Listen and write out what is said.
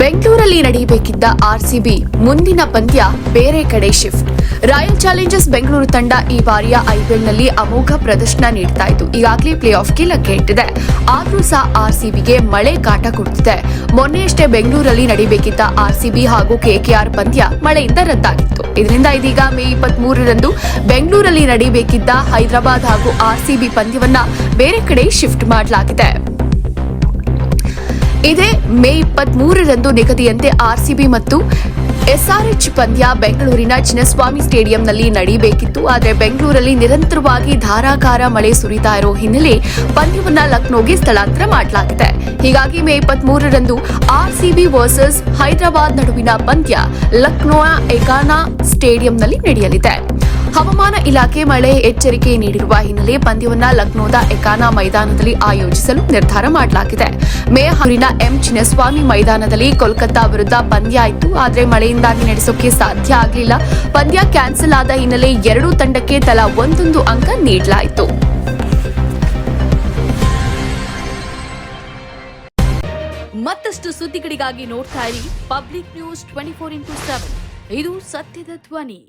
ಬೆಂಗಳೂರಲ್ಲಿ ನಡೆಯಬೇಕಿದ್ದ ಆರ್ಸಿಬಿ, ಮುಂದಿನ ಪಂದ್ಯ ಬೇರೆ ಕಡೆ ಶಿಫ್ಟ್. ರಾಯಲ್ ಚಾಲೆಂಜರ್ಸ್ ಬೆಂಗಳೂರು ತಂಡ ಈ ಬಾರಿಯ ಐಪಿಎಲ್ನಲ್ಲಿ ಅಮೋಘ ಪ್ರದರ್ಶನ ನೀಡ್ತಾ ಇತ್ತು. ಈಗಾಗಲೇ ಪ್ಲೇ ಆಫ್ಗೆ ಲಗ್ಗೆ ಇಟ್ಟಿದೆ. ಆದರೂ ಸಹ ಆರ್ಸಿಬಿಗೆ ಮಳೆ ಕಾಟ ಕೊಡ್ತಿದೆ. ಮೊನ್ನೆಯಷ್ಟೇ ಬೆಂಗಳೂರಲ್ಲಿ ನಡೆಯಬೇಕಿದ್ದ ಆರ್ಸಿಬಿ ಹಾಗೂ ಕೆಕೆಆರ್ ಪಂದ್ಯ ಮಳೆಯಿಂದ ರದ್ದಾಗಿತ್ತು. ಇದರಿಂದ ಇದೀಗ ಮೇ ಇಪ್ಪತ್ತ್ ಮೂರರಂದು ಬೆಂಗಳೂರಲ್ಲಿ ನಡೆಯಬೇಕಿದ್ದ ಹೈದರಾಬಾದ್ ಹಾಗೂ ಆರ್ಸಿಬಿ ಪಂದ್ಯವನ್ನ ಬೇರೆ ಕಡೆ ಶಿಫ್ಟ್ ಮಾಡಲಾಗಿದೆ. ಇದೇ ಮೇ ಇಪ್ಪತ್ತ್ ಮೂರರಂದು ನಿಗದಿಯಂತೆ ಆರ್ಸಿಬಿ ಮತ್ತು ಎಸ್ಆರ್ಎಚ್ ಪಂದ್ಯ ಬೆಂಗಳೂರಿನ ಚಿನ್ನಸ್ವಾಮಿ ಸ್ಟೇಡಿಯಂನಲ್ಲಿ ನಡೆಯಬೇಕಿತ್ತು ಆದರೆ ಬೆಂಗಳೂರಲ್ಲಿ ನಿರಂತರವಾಗಿ ಧಾರಾಕಾರ ಮಳೆ ಸುರಿತಾ ಇರೋ ಹಿನ್ನೆಲೆ ಪಂದ್ಯವನ್ನು ಲಕ್ನೋಗೆ ಸ್ಥಳಾಂತರ ಮಾಡಲಾಗಿದೆ. ಹೀಗಾಗಿ ಮೇ ಇಪ್ಪತ್ತ್ ಮೂರರಂದು ಆರ್ಸಿಬಿ ವರ್ಸಸ್ ಹೈದರಾಬಾದ್ ನಡುವಿನ ಪಂದ್ಯ ಲಕ್ನೋ ಎಗಾನಾ ಸ್ಟೇಡಿಯಂನಲ್ಲಿ ನಡೆಯಲಿದೆ. ಹವಾಮಾನ ಇಲಾಖೆ ಮಳೆ ಎಚ್ಚರಿಕೆ ನೀಡಿರುವ ಹಿನ್ನೆಲೆ ಪಂದ್ಯವನ್ನ ಲಕ್ನೋದ ಎಕಾನಾ ಮೈದಾನದಲ್ಲಿ ಆಯೋಜಿಸಲು ನಿರ್ಧಾರ ಮಾಡಲಾಗಿದೆ. ಮೇ ಮೇಹೂರಿನ ಎಂ ಚಿನ್ನಸ್ವಾಮಿ ಮೈದಾನದಲ್ಲಿ ಕೋಲ್ಕತ್ತಾ ವಿರುದ್ಧ ಪಂದ್ಯ ಇತ್ತು ಆದರೆ ಮಳೆಯಿಂದಾಗಿ ನಡೆಸೋಕೆ ಸಾಧ್ಯ ಆಗಲಿಲ್ಲ. ಪಂದ್ಯ ಕ್ಯಾನ್ಸಲ್ ಆದ ಹಿನ್ನೆಲೆ ಎರಡೂ ತಂಡಕ್ಕೆ ತಲಾ ಒಂದೊಂದು ಅಂಕ ನೀಡಲಾಯಿತು. ಮತ್ತಷ್ಟು ಸುದ್ದಿಗಳಿಗಾಗಿ ನೋಡ್ತಾ ಇರಿ public news twenty four into seven. ಇದು ಸತ್ಯದ ಧ್ವನಿ.